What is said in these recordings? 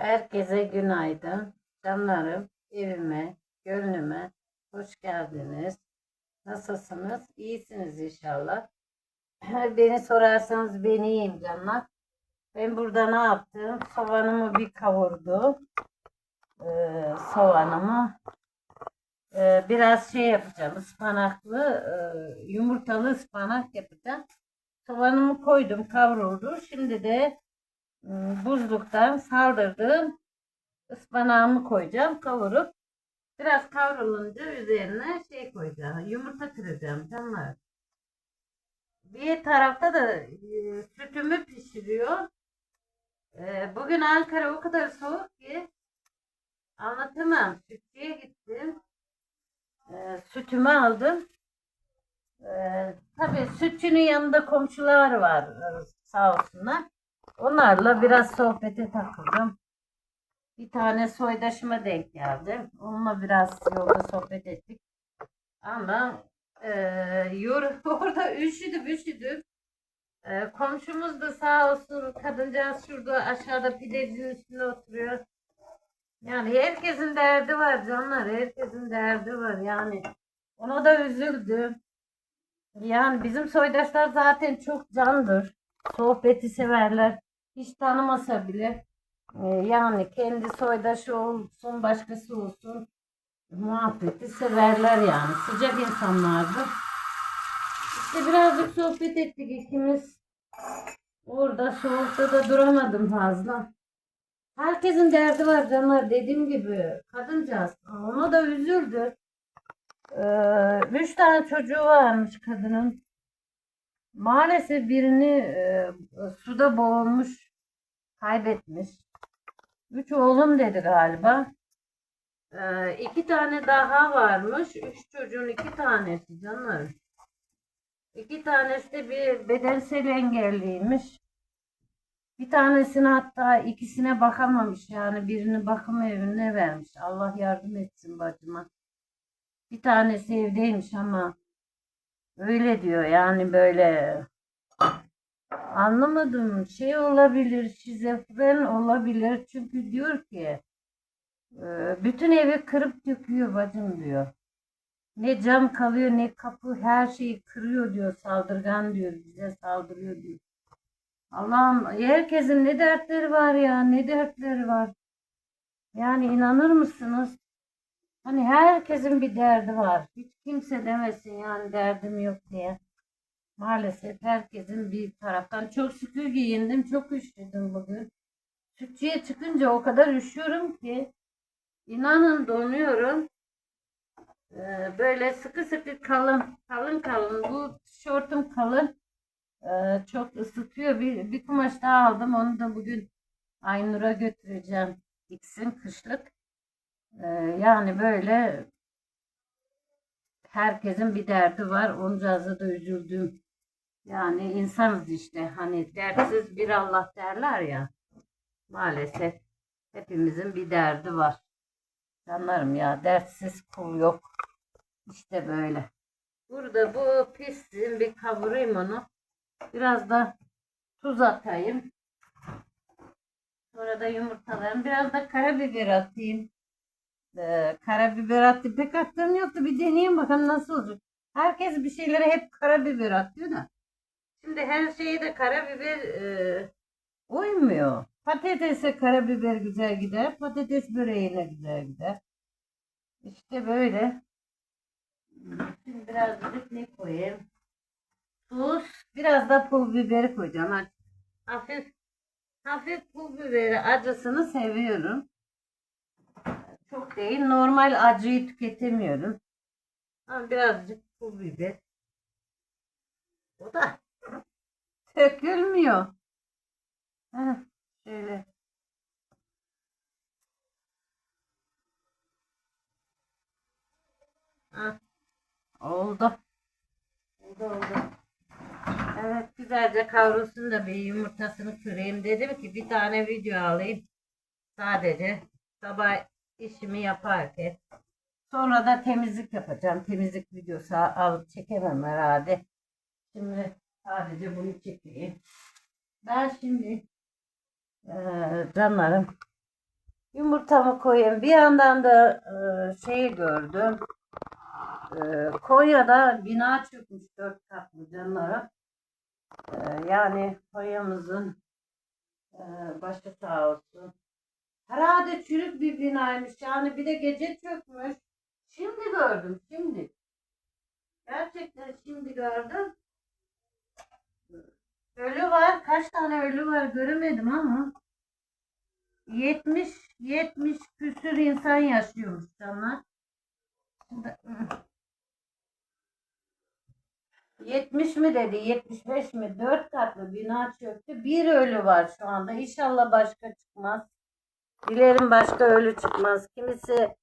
Herkese günaydın. Canlarım, evime, gönlüme hoş geldiniz. Nasılsınız? İyisiniz inşallah. Beni sorarsanız ben iyiyim canlar. Ben burada ne yaptım? Soğanımı bir kavurdum. Ee, soğanımı. Ee, biraz şey yapacağım. ıspanaklı, e, yumurtalı ıspanak yapacağım. Soğanımı koydum, kavruldu. Şimdi de buzluktan saldırdım. Ispanağımı koyacağım kavurup biraz kavrulunca üzerine şey koyacağım. Yumurta kıracağım canlar. Bir tarafta da e, sütümü pişiriyor. E, bugün Ankara o kadar soğuk ki anlatamam. Sütçüye gittim. E, sütümü aldım. E, tabii sütçünün yanında komşular var e, sağ olsunlar. Onlarla biraz sohbete takıldım. Bir tane soydaşıma denk geldim. Onunla biraz yolda sohbet ettik. Ama e, yor, orada üşüdüm üşüdüm. E, komşumuz da sağ olsun kadıncağız şurada aşağıda pidecinin üstünde oturuyor. Yani herkesin derdi var canlar. Herkesin derdi var yani. Ona da üzüldüm. Yani bizim soydaşlar zaten çok candır. Sohbeti severler. Hiç tanımasa bile e, yani kendi soydaşı olsun başkası olsun muhabbeti severler yani. Sıcak insanlardı. İşte birazcık sohbet ettik ikimiz. Orada soğukta da duramadım fazla. Herkesin derdi var canlar dediğim gibi. Kadıncağız. Ona da üzüldü. Ee, üç tane çocuğu varmış kadının. Maalesef birini e, suda boğulmuş, kaybetmiş. Üç oğlum dedi galiba. E, iki tane daha varmış. Üç çocuğun iki tanesi canlarım. İki tanesi de bir bedensel engelliymiş. Bir tanesine hatta ikisine bakamamış yani birini bakım evine vermiş. Allah yardım etsin bacıma. Bir tanesi evdeymiş ama öyle diyor yani böyle anlamadım şey olabilir şizofren olabilir çünkü diyor ki e, bütün evi kırıp döküyor bacım diyor. Ne cam kalıyor ne kapı her şeyi kırıyor diyor saldırgan diyor bize saldırıyor diyor. Allah'ım herkesin ne dertleri var ya ne dertleri var. Yani inanır mısınız? Hani herkesin bir derdi var. Hiç kimse demesin yani derdim yok diye. Maalesef herkesin bir taraftan çok şükür giyindim. Çok üşüdüm bugün. Sütçüye çıkınca o kadar üşüyorum ki inanın donuyorum. Ee, böyle sıkı sıkı kalın kalın kalın bu tişörtüm kalın Ee, çok ısıtıyor bir, bir kumaş daha aldım onu da bugün Aynur'a götüreceğim diksin kışlık Ee, yani böyle herkesin bir derdi var. Oncağıza da üzüldüm. Yani insanız işte. Hani dertsiz bir Allah derler ya. Maalesef hepimizin bir derdi var. Canlarım ya dertsiz kul yok. İşte böyle. Burada bu pissin bir kavurayım onu. Biraz da tuz atayım. Sonra da yumurtalarım. Biraz da karabiber atayım e, karabiber attı. Pek attığım yoktu. Bir deneyeyim bakalım nasıl olacak. Herkes bir şeylere hep karabiber atıyor da. Şimdi her şeye de karabiber e, uymuyor. Patatese karabiber güzel gider. Patates böreğine güzel gider. İşte böyle. Şimdi biraz da ne koyayım? Tuz. Biraz da pul biberi koyacağım. Hafif hafif pul biberi acısını seviyorum. Çok değil. Normal acıyı tüketemiyorum. Ama birazcık pul biber. O da dökülmüyor. Heh, şöyle. Heh, oldu. Oldu oldu. Evet güzelce kavrulsun da bir yumurtasını kırayım. Dedim ki bir tane video alayım. Sadece sabah işimi yaparken. Sonra da temizlik yapacağım. Temizlik videosu alıp çekemem herhalde. Şimdi sadece bunu çekeyim. Ben şimdi e, canlarım Yumurtamı koyayım. Bir yandan da e, şeyi gördüm. E, Konya'da bina çökmüş dört katlı canlara. E, yani Konya'mızın e, başı sağ olsun. Herhalde çürük bir binaymış. Yani bir de gece çökmüş. Şimdi gördüm, şimdi. Gerçekten şimdi gördüm. Ölü var. Kaç tane ölü var göremedim ama. 70 70 küsür insan yaşıyormuş canlar. Şimdi, 70 mi dedi 75 mi 4 katlı bina çöktü. Bir ölü var şu anda. İnşallah başka çıkmaz. Dilerim başka ölü çıkmaz. Kimisi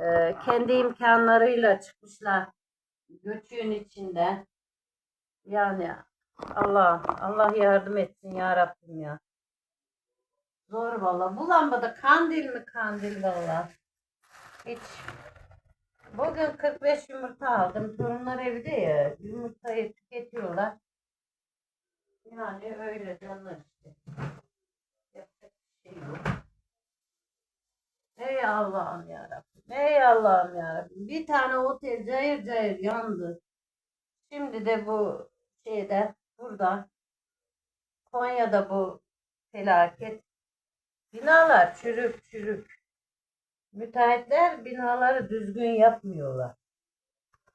e, kendi imkanlarıyla çıkmışlar göçüğün içinde. Yani Allah Allah yardım etsin ya Rabbim ya. Zor valla. Bu lambada kandil mi kandil valla. Hiç. Bugün 45 yumurta aldım. Torunlar evde ya. Yumurtayı tüketiyorlar. Yani öyle canlar işte. Yapacak bir şey yok. Ey Allah'ım yarabbim. Ey Allah'ım yarabbim. Bir tane otel cayır cayır yandı. Şimdi de bu şeyde burada Konya'da bu felaket. Binalar çürük çürük. Müteahhitler binaları düzgün yapmıyorlar.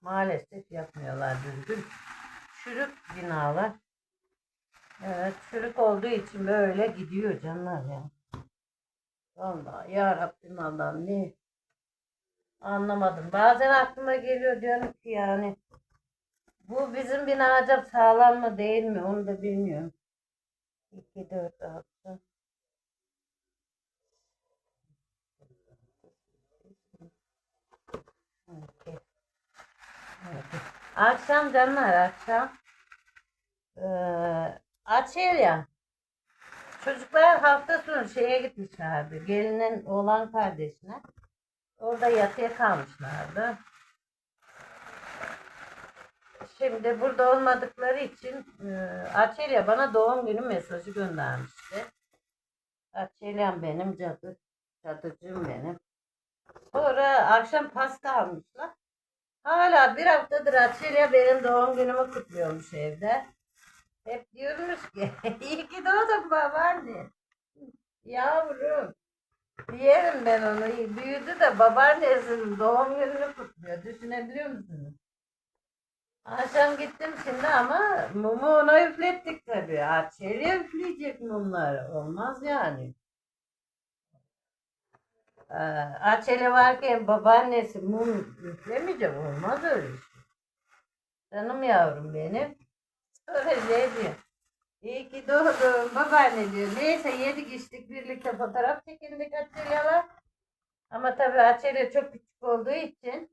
Maalesef yapmıyorlar düzgün. Çürük binalar. Evet çürük olduğu için böyle gidiyor canlar ya. Vallahi ya Rabbim Allah'ım ne anlamadım. Bazen aklıma geliyor diyorum ki yani bu bizim bina acaba sağlam mı değil mi onu da bilmiyorum. 2, 4, 6. Akşam canlar akşam. Ee, açıyor ya. Çocuklar hafta sonu şeye gitmişlerdi. Gelinin oğlan kardeşine. Orada yatıya kalmışlardı. Şimdi burada olmadıkları için e, Açelya bana doğum günü mesajı göndermişti. Açelya'm benim cadı. Cadıcığım benim. Sonra akşam pasta almışlar. Hala bir haftadır Açelya benim doğum günümü kutluyormuş evde. Hep diyormuş ki iyi ki doğdun babaanne. Yavrum. Yerim ben onu. Büyüdü de babaannesinin doğum gününü kutluyor. Düşünebiliyor musunuz? Akşam gittim şimdi ama mumu ona üflettik tabii. Açelya üfleyecek mumlar. Olmaz yani. Ee, Açeli varken babaannesi mum üflemeyecek. Olmaz öyle şey. Canım yavrum benim. Sonra şey diyor. İyi ki doğdun babaanne diyor. Neyse yedik içtik birlikte fotoğraf çekindik Açelya'la. Ama tabii Açelya çok küçük olduğu için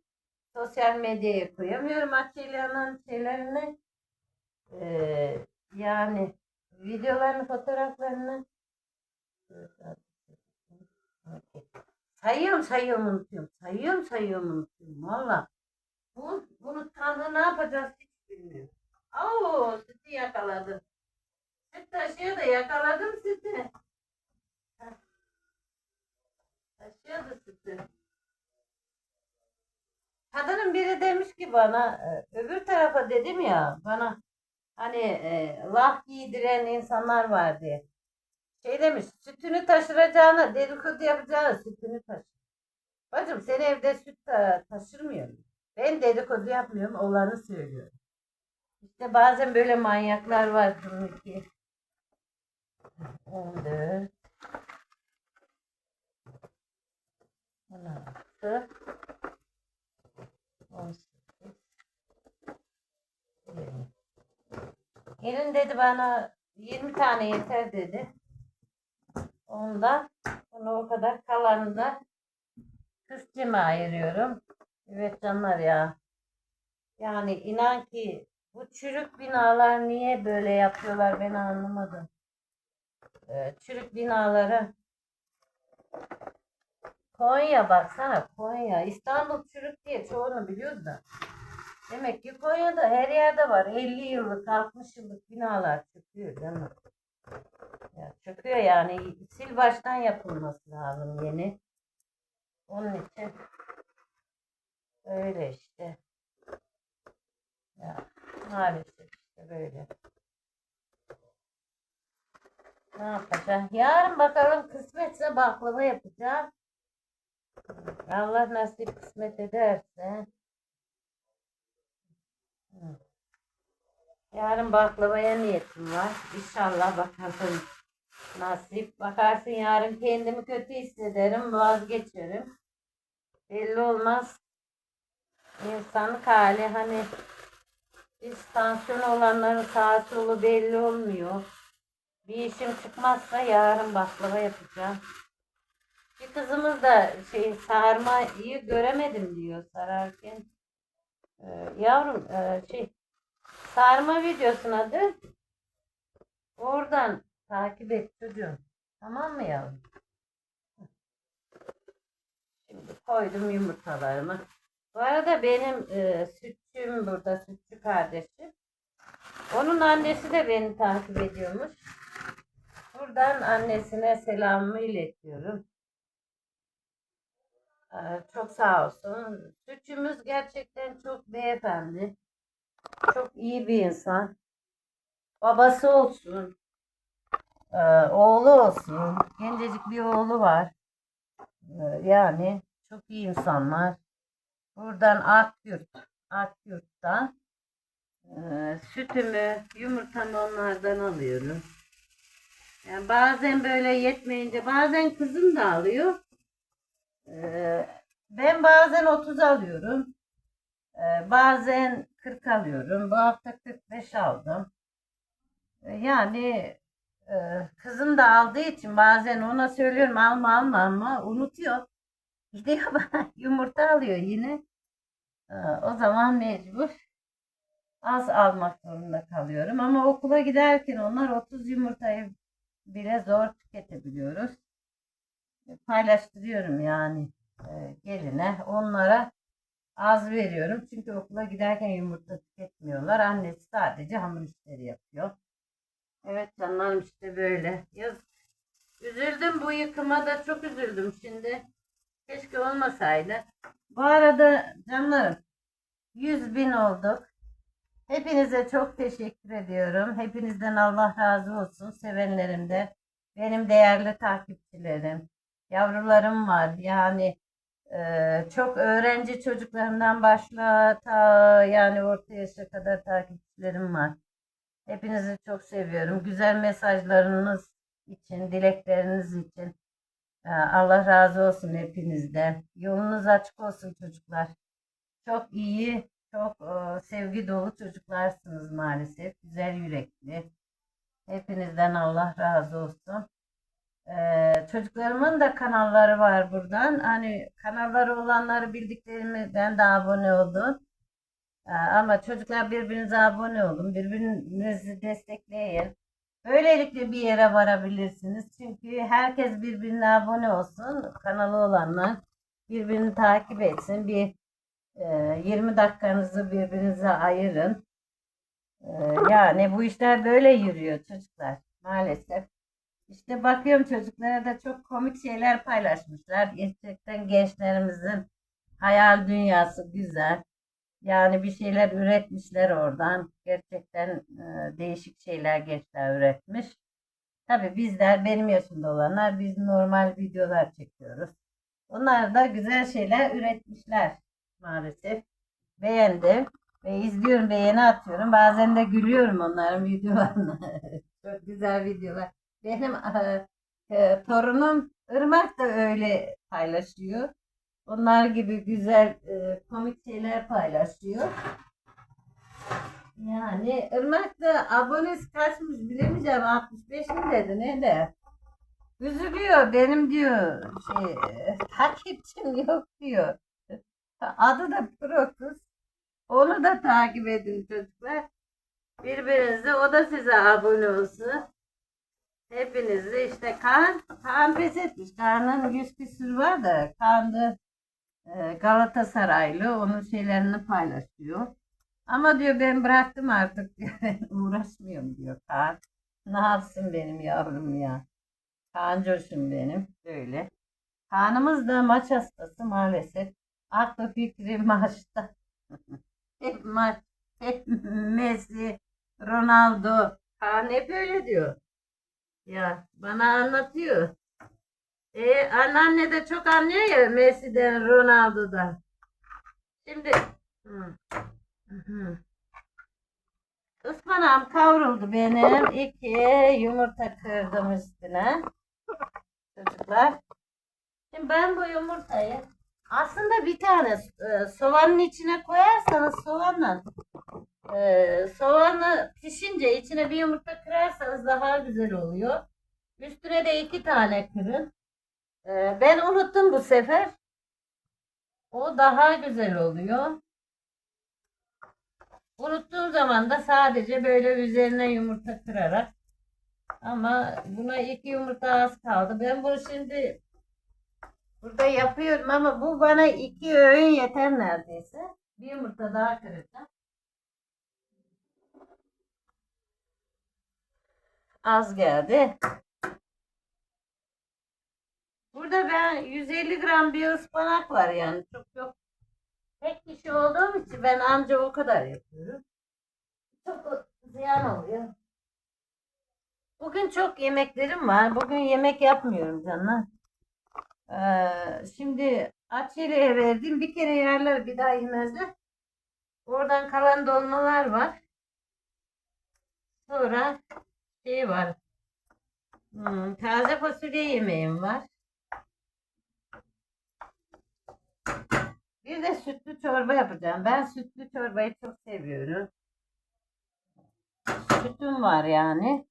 sosyal medyaya koyamıyorum Açelya'nın şeylerini. Ee, yani videolarını, fotoğraflarını. Sayıyorum sayıyorum unutuyorum. Sayıyorum sayıyorum unutuyorum. Valla. Bu, bunu Tanrı ne yapacağız hiç bilmiyorum. Oo sütü yakaladım. Süt taşıyor da yakaladım. Heh. Taşıyordu sütü. Kadının biri demiş ki bana e, öbür tarafa dedim ya bana hani e, vah giydiren insanlar var diye. Şey demiş sütünü taşıracağına dedikodu yapacağına sütünü taşır. Bacım sen evde süt ta taşırmıyorsun. Ben dedikodu yapmıyorum olanı söylüyorum. İşte bazen böyle manyaklar var bunun ki. 14 16 18 20 Gelin dedi bana 20 tane yeter dedi. Ondan bunu o kadar kalanını da kıscıma ayırıyorum. Evet canlar ya. Yani inan ki bu çürük binalar niye böyle yapıyorlar ben anlamadım. Ee, çürük binaları Konya baksana Konya. İstanbul çürük diye çoğunu biliyoruz da. Demek ki Konya'da her yerde var. 50 yıllık 60 yıllık binalar çıkıyor canım. Ya çıkıyor yani sil baştan yapılması lazım yeni. Onun için öyle işte. Ya maalesef işte böyle. Ne yapacağım? Yarın bakalım kısmetse baklava yapacağım. Allah nasip kısmet ederse. Yarın baklavaya niyetim var. İnşallah bakalım. Nasip. Bakarsın yarın kendimi kötü hissederim. Vazgeçerim. Belli olmaz. İnsanlık hali hani biz olanların sağa solu belli olmuyor. Bir işim çıkmazsa yarın baklava yapacağım. Bir kızımız da şey sarmayı göremedim diyor sararken. Ee, yavrum e, şey sarma videosun adı. Oradan takip et çocuğum. Tamam mı yavrum? Şimdi koydum yumurtalarımı. Bu arada benim e, sütçüm burada, sütçü kardeşim. Onun annesi de beni takip ediyormuş. Buradan annesine selamımı iletiyorum. Çok sağ olsun. Sütçümüz gerçekten çok beyefendi. Çok iyi bir insan. Babası olsun. Oğlu olsun. Gencecik bir oğlu var. Yani çok iyi insanlar. Buradan Akyurt. Akyurt'tan sütümü, yumurtamı onlardan alıyorum. Yani bazen böyle yetmeyince bazen kızım da alıyor. Ee, ben bazen 30 alıyorum. Ee, bazen 40 alıyorum. Bu hafta 45 aldım. Ee, yani e, kızım da aldığı için bazen ona söylüyorum alma alma ama unutuyor. Gidiyor bana yumurta alıyor yine. O zaman mecbur az almak zorunda kalıyorum. Ama okula giderken onlar 30 yumurtayı bile zor tüketebiliyoruz. Paylaştırıyorum yani e, geline. Onlara az veriyorum. Çünkü okula giderken yumurta tüketmiyorlar. Annesi sadece hamur işleri yapıyor. Evet canlarım işte böyle. Yaz, üzüldüm bu yıkıma da çok üzüldüm şimdi. Keşke olmasaydı. Bu arada canlarım 100 bin olduk. Hepinize çok teşekkür ediyorum. Hepinizden Allah razı olsun. Sevenlerim de. Benim değerli takipçilerim. Yavrularım var. Yani e, çok öğrenci çocuklarından başla ta yani orta yaşa kadar takipçilerim var. Hepinizi çok seviyorum. Güzel mesajlarınız için, dilekleriniz için. e, Allah razı olsun hepinizden. Yolunuz açık olsun çocuklar. Çok iyi, çok e, sevgi dolu çocuklarsınız maalesef. Güzel yürekli. Hepinizden Allah razı olsun. E, çocuklarımın da kanalları var buradan. Hani kanalları olanları bildiklerimi ben de abone oldum. E, ama çocuklar birbirinize abone olun. Birbirinizi destekleyin. Böylelikle bir yere varabilirsiniz. Çünkü herkes birbirine abone olsun. Kanalı olanlar birbirini takip etsin. Bir ee, 20 dakikanızı birbirinize ayırın. Ee, yani bu işler böyle yürüyor çocuklar maalesef. İşte bakıyorum çocuklara da çok komik şeyler paylaşmışlar. Gerçekten gençlerimizin hayal dünyası güzel. Yani bir şeyler üretmişler oradan. Gerçekten e, değişik şeyler gençler üretmiş. Tabii bizler benim yaşımda olanlar biz normal videolar çekiyoruz. Onlar da güzel şeyler üretmişler maalesef. Beğendim ve izliyorum beğeni atıyorum. Bazen de gülüyorum onların videolarına. Çok güzel videolar. Benim e, e, torunum Irmak da öyle paylaşıyor. Onlar gibi güzel e, komik şeyler paylaşıyor. Yani Irmak da abonesi kaçmış bilemeyeceğim 65 mi dedi ne de. Üzülüyor benim diyor şey takipçim yok diyor. Adı da Prokus. Onu da takip edin çocuklar. Birbirinize o da size abone olsun. Hepinizi işte Kaan, Kaan pes etmiş. Kaan'ın yüz küsür var da Kaan da e, Galatasaraylı. Onun şeylerini paylaşıyor. Ama diyor ben bıraktım artık uğraşmıyorum diyor Kaan. Ne yapsın benim yavrum ya. Kaancoşum benim. Böyle. Kaan'ımız da maç hastası maalesef. Aklı fikri maçta. hep maç. Hep Messi, Ronaldo. Kaan hep öyle diyor. Ya bana anlatıyor. E, anneanne de çok anlıyor ya Messi'den, Ronaldo'dan. Şimdi hı. Hı. Ispanağım kavruldu benim. İki yumurta kırdım üstüne. Çocuklar. Şimdi ben bu yumurtayı aslında bir tane e, soğanın içine koyarsanız soğanla e, soğanı pişince içine bir yumurta kırarsanız daha güzel oluyor. Üstüne de iki tane kırın. E, ben unuttum bu sefer. O daha güzel oluyor. Unuttuğum zaman da sadece böyle üzerine yumurta kırarak ama buna iki yumurta az kaldı. Ben bunu şimdi burada yapıyorum ama bu bana iki öğün yeter neredeyse. Bir yumurta daha kıracağım. Az geldi. Burada ben 150 gram bir ıspanak var yani çok yok. Tek kişi olduğum için ben anca o kadar yapıyorum. Çok ziyan oluyor. Bugün çok yemeklerim var. Bugün yemek yapmıyorum canlar. Ee, şimdi Açeli'ye verdim. Bir kere yerler bir daha yemezler. Oradan kalan dolmalar var. Sonra şey var. Hmm, taze fasulye yemeğim var. Bir de sütlü çorba yapacağım. Ben sütlü çorbayı çok seviyorum. Sütüm var yani.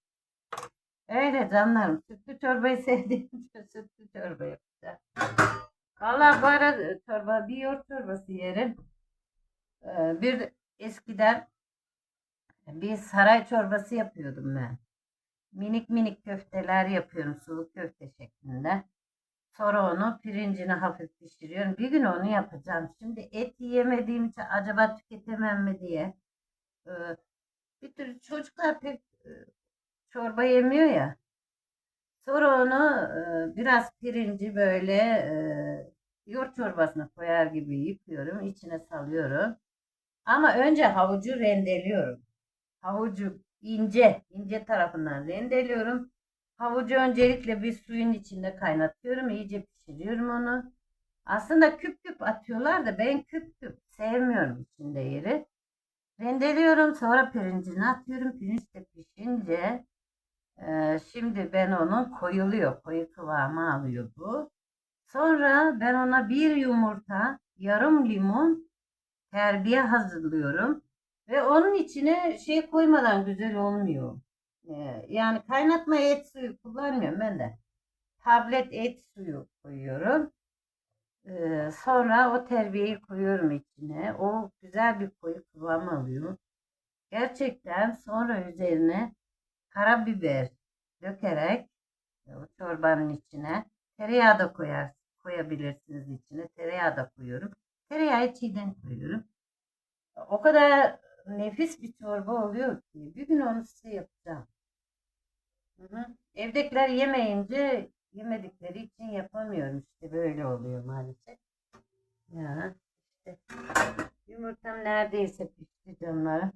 Öyle canlarım. Sütlü çorbayı sevdiğim için sütlü çorba yapacağım. Vallahi bu ara çorba, bir yoğurt çorbası yerim. Ee, bir de eskiden bir saray çorbası yapıyordum ben. Minik minik köfteler yapıyorum sulu köfte şeklinde. Sonra onu pirincini hafif pişiriyorum. Bir gün onu yapacağım. Şimdi et yemediğim için acaba tüketemem mi diye. Ee, bir türlü çocuklar pek e, çorba yemiyor ya. Sonra onu e, biraz pirinci böyle e, yoğurt çorbasına koyar gibi yıkıyorum. içine salıyorum. Ama önce havucu rendeliyorum. Havucu ince, ince tarafından rendeliyorum. Havucu öncelikle bir suyun içinde kaynatıyorum. iyice pişiriyorum onu. Aslında küp küp atıyorlar da ben küp küp sevmiyorum içinde yeri. Rendeliyorum sonra pirincini atıyorum. Pirinç de pişince e, şimdi ben onu koyuluyor. Koyu kıvamı alıyor bu. Sonra ben ona bir yumurta, yarım limon terbiye hazırlıyorum. Ve onun içine şey koymadan güzel olmuyor. Ee, yani kaynatma et suyu kullanmıyorum ben de. Tablet et suyu koyuyorum. Ee, sonra o terbiyeyi koyuyorum içine. O güzel bir koyu kıvam alıyor. Gerçekten sonra üzerine karabiber dökerek e, o çorbanın içine tereyağı da koyar, koyabilirsiniz içine. Tereyağı da koyuyorum. Tereyağı çiğden koyuyorum. O kadar nefis bir çorba oluyor ki bir gün onu size yapacağım. Hı hı. Evdekiler yemeyince yemedikleri için yapamıyorum işte böyle oluyor maalesef. Ya işte yumurtam neredeyse pişti canlarım.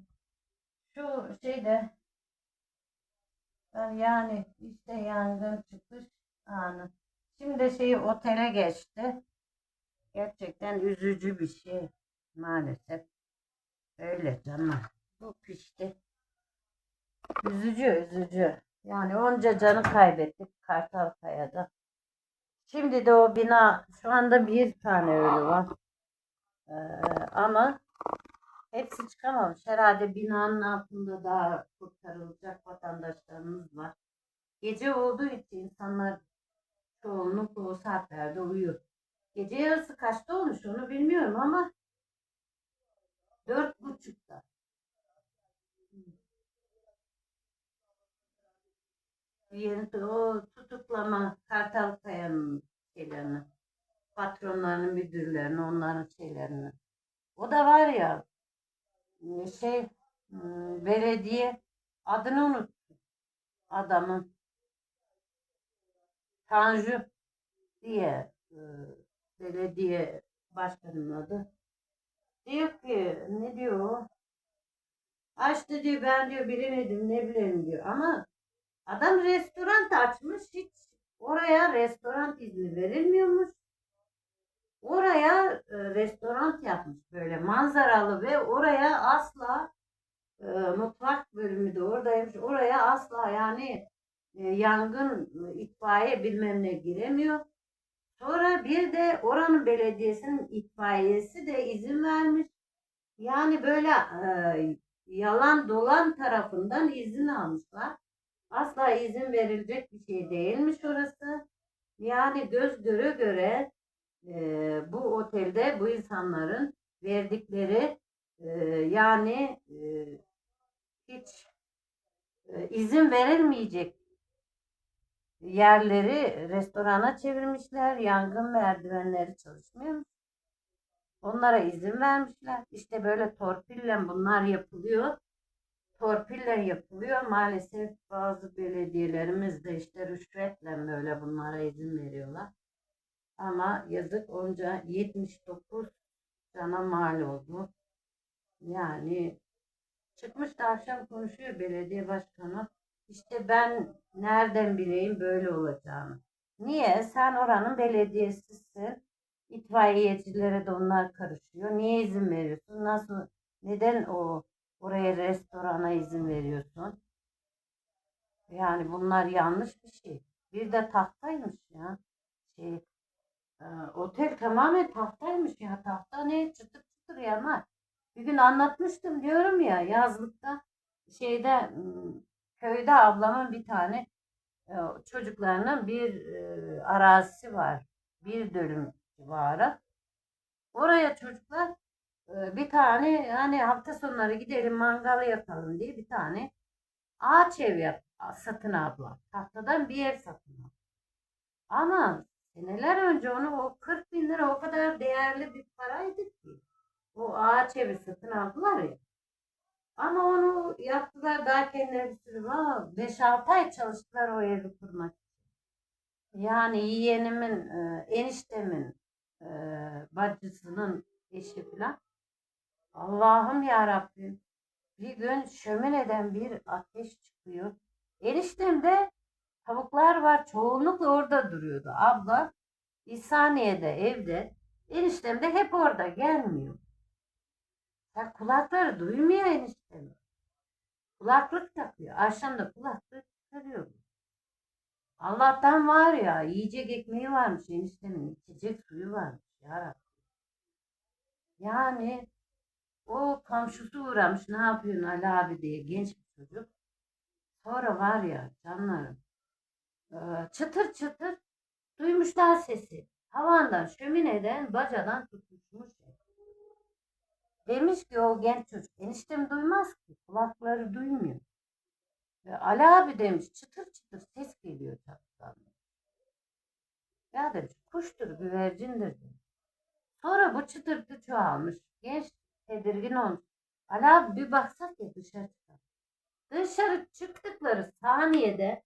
Şu şeyde yani işte yangın çıkış anı. Şimdi şeyi otele geçti. Gerçekten üzücü bir şey maalesef. Öyle canlar. Bu pişti. Üzücü üzücü. Yani onca canı kaybettik Kartalkaya'da. Şimdi de o bina şu anda bir tane ölü var. Ee, ama hepsi çıkamamış. Herhalde binanın altında daha kurtarılacak vatandaşlarımız var. Gece olduğu için insanlar çoğunlukla o saatlerde uyuyor. Gece yarısı kaçta olmuş onu bilmiyorum ama dört buçukta. Yeni o tutuklama Kartalkaya'nın şeylerini, patronlarının müdürlerini, onların şeylerini. O da var ya şey hmm, belediye adını unuttum adamın. Tanju diye e, belediye başkanının adı. Diyor ki ne diyor? Açtı diyor ben diyor bilemedim ne bileyim diyor ama adam restoran açmış hiç oraya restoran izni verilmiyormuş. Oraya e, restoran yapmış böyle manzaralı ve oraya asla e, mutfak bölümü de oradaymış. Oraya asla yani e, yangın, e, itfaiye bilmem ne giremiyor. Sonra bir de oranın belediyesinin itfaiyesi de izin vermiş. Yani böyle e, yalan dolan tarafından izin almışlar. Asla izin verilecek bir şey değilmiş orası. Yani göz göre göre e, bu otelde bu insanların verdikleri e, yani e, hiç e, izin verilmeyecek yerleri restorana çevirmişler. Yangın merdivenleri çalışmıyor. Onlara izin vermişler. İşte böyle torpille bunlar yapılıyor. Torpille yapılıyor. Maalesef bazı belediyelerimiz de işte rüşvetle böyle bunlara izin veriyorlar. Ama yazık onca 79 cana mal oldu. Yani çıkmış da akşam konuşuyor belediye başkanı. İşte ben nereden bileyim böyle olacağını. Niye? Sen oranın belediyesisin. İtfaiyecilere de onlar karışıyor. Niye izin veriyorsun? Nasıl? Neden o oraya restorana izin veriyorsun? Yani bunlar yanlış bir şey. Bir de tahtaymış ya. Şey, e, otel tamamen tahtaymış ya. Tahta ne? Çıtır çıtır yanar. Bir gün anlatmıştım diyorum ya yazlıkta şeyde köyde ablamın bir tane e, çocuklarının bir e, arazisi var. Bir dönüm civarı. Oraya çocuklar e, bir tane hani hafta sonları gidelim mangal yapalım diye bir tane ağaç ev yap, satın abla. Tahtadan bir ev satın aldı. Ama seneler önce onu o 40 bin lira o kadar değerli bir paraydı ki. O ağaç evi satın aldılar ya. Ama onu yaptılar daha kendileri sürü var. 5-6 ay çalıştılar o evi kurmak. Yani yeğenimin, e, eniştemin e, bacısının eşi falan. Allah'ım ya Rabbim. Bir gün şömineden bir ateş çıkıyor. Eniştemde tavuklar var. Çoğunlukla orada duruyordu. Abla İhsaniye'de evde. Eniştem de hep orada gelmiyor. Ya kulakları duymuyor eniştemi. Kulaklık takıyor. Akşam da kulaklık çıkarıyor. Allah'tan var ya yiyecek ekmeği varmış eniştemin. içecek suyu varmış. Ya Yani o komşusu uğramış ne yapıyorsun Ali abi diye genç bir çocuk. Sonra var ya canlarım e, çıtır çıtır duymuşlar sesi. Havandan, şömineden, bacadan tutuşmuş. Demiş ki o genç çocuk eniştem duymaz ki kulakları duymuyor. Ve Ali abi demiş çıtır çıtır ses geliyor çatıdan. Ya demiş kuştur güvercindir demiş. Sonra bu çıtırtı çoğalmış. Genç tedirgin olmuş. Ali abi bir baksak ya dışarı çıkar. Dışarı çıktıkları saniyede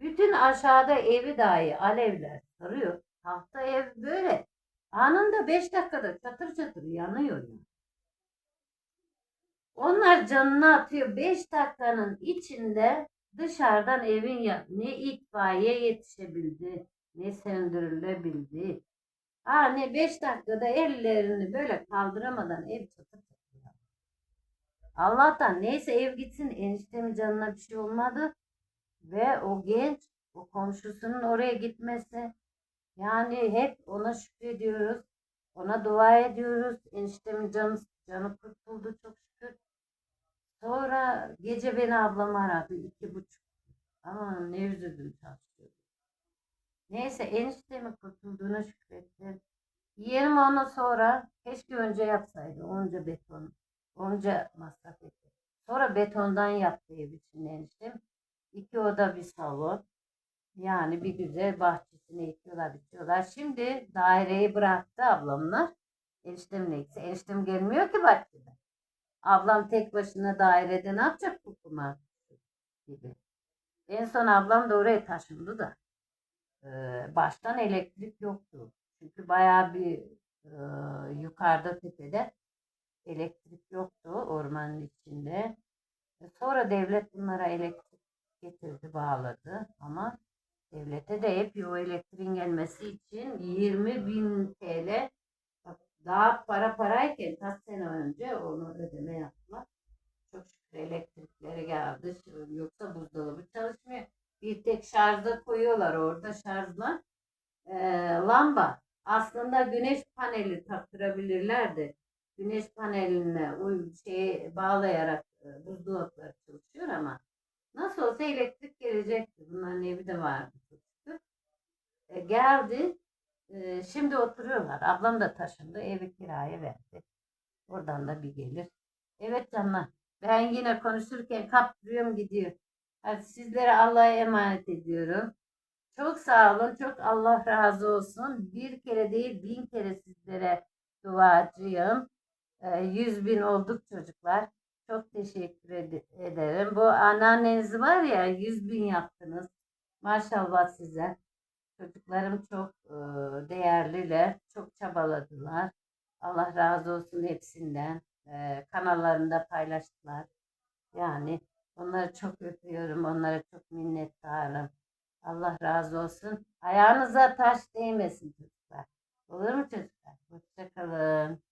bütün aşağıda evi dahi alevler sarıyor. Tahta ev böyle. Anında 5 dakikada çatır çatır yanıyor yani. Onlar canını atıyor. 5 dakikanın içinde dışarıdan evin ya ne itfaiye yetişebildi ne söndürülebildi. Ha ne 5 dakikada ellerini böyle kaldıramadan ev çatır çatır. Allah'tan neyse ev gitsin eniştemin canına bir şey olmadı. Ve o genç o komşusunun oraya gitmesi yani hep ona şükrediyoruz. Ona dua ediyoruz. Eniştemin canı, canı kurtuldu çok. Sonra gece beni ablam aradı. iki buçuk. Aman ne üzüldüm çalışıyor. Neyse eniştemin kurtulduğuna şükrettim. Yeğenim ondan sonra keşke önce yapsaydı. Onca beton. Onca masraf etti. Sonra betondan yaptı ev için eniştem. İki oda bir salon. Yani bir güzel bahçesini ekiyorlar, bitiyorlar. Şimdi daireyi bıraktı ablamlar. Eniştemle ikisi. Eniştem gelmiyor ki bahçede. Ablam tek başına dairede ne yapacak bu kumar gibi. En son ablam da oraya taşındı da. e, baştan elektrik yoktu. Çünkü bayağı bir e, yukarıda tepede elektrik yoktu ormanın içinde. E, Sonra devlet bunlara elektrik getirdi, bağladı ama devlete de hep o elektriğin gelmesi için 20 bin TL daha para parayken kaç sene önce onu ödeme yaptılar. Çok şükür elektrikleri geldi. Yoksa buzdolabı çalışmıyor. Bir tek şarja koyuyorlar orada şarjla. Ee, lamba. Aslında güneş paneli taktırabilirlerdi. Güneş paneline uy şeye bağlayarak e, buzdolapları çalışıyor ama nasıl olsa elektrik gelecekti. Bunların evi de vardı. E, geldi. E, şimdi oturuyorlar. Ablam da taşındı. Evi kiraya verdi. Oradan da bir gelir. Evet canlar. Ben yine konuşurken kaptırıyorum gidiyor. Hadi sizlere Allah'a emanet ediyorum. Çok sağ olun. Çok Allah razı olsun. Bir kere değil bin kere sizlere duacıyım. Ee, Yüz bin olduk çocuklar. Çok teşekkür ed- ederim. Bu anneanneniz var ya yüz bin yaptınız. Maşallah size. Çocuklarım çok e, değerliler. Çok çabaladılar. Allah razı olsun hepsinden. E, kanallarında paylaştılar. Yani onları çok öpüyorum. Onlara çok minnettarım. Allah razı olsun. Ayağınıza taş değmesin çocuklar. Olur mu çocuklar? Hoşçakalın.